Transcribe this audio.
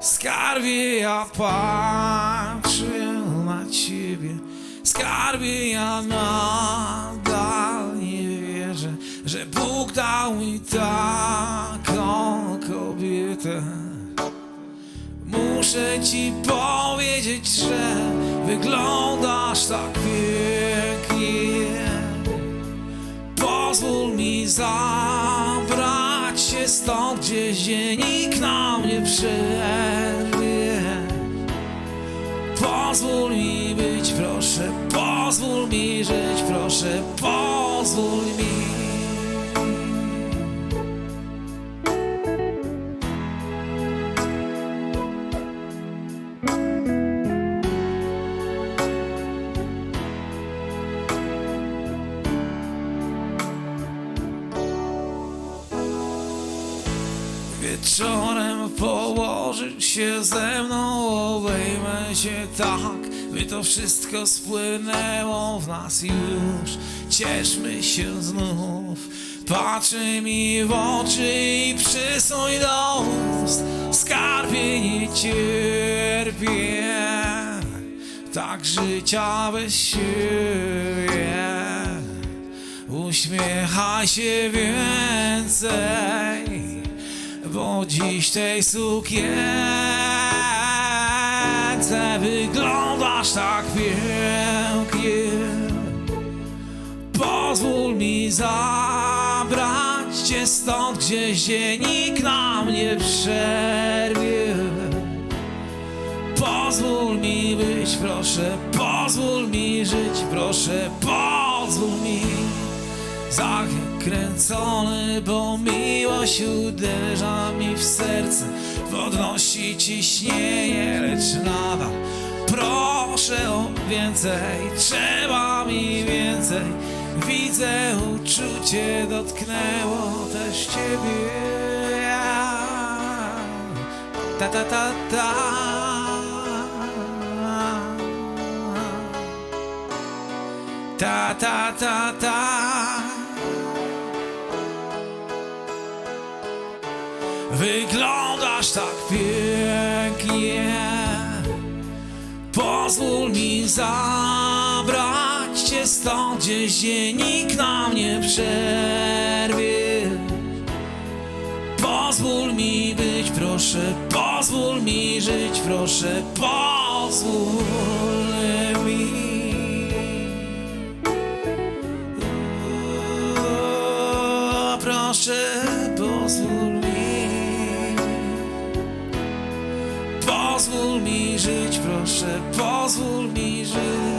Skarbie, ja patrzę na ciebie. Skarbie, ja nadal nie wierzę, że Bóg dał mi taką kobietę. Muszę ci powiedzieć, że wyglądasz tak pięknie. Pozwól mi stąd, gdzieś gdzie nikt nam nie przerwie. Pozwól mi być, proszę, pozwól mi żyć, proszę, pozwól mi. Wieczorem położyć się ze mną, obejmę cię tak, by to wszystko spłynęło w nas już. Cieszmy się znów, patrzy mi w oczy i przysuń do ust. Skarbie nie cierpię, tak życia bez siebie. Uśmiechaj się więcej, bo dziś tej sukience wyglądasz tak pięknie. Pozwól mi zabrać cię stąd gdzieś, gdzie nikt nam nie przerwie. Pozwól mi być, proszę, pozwól mi żyć, proszę, pozwól mi. Zakręcony, bo miłość uderza mi w serce, podnosi ciśnienie, lecz nadal proszę o więcej, trzeba mi więcej. Widzę uczucie, dotknęło też ciebie. Ta ta ta ta. Ta ta ta ta. Wyglądasz tak pięknie. Pozwól mi zabrać cię stąd, gdzieś gdzie nikt nam nie przerwie. Pozwól mi być, proszę, pozwól mi żyć, proszę, pozwól mi. Proszę, pozwól mi. Pozwól mi żyć, proszę, pozwól mi żyć.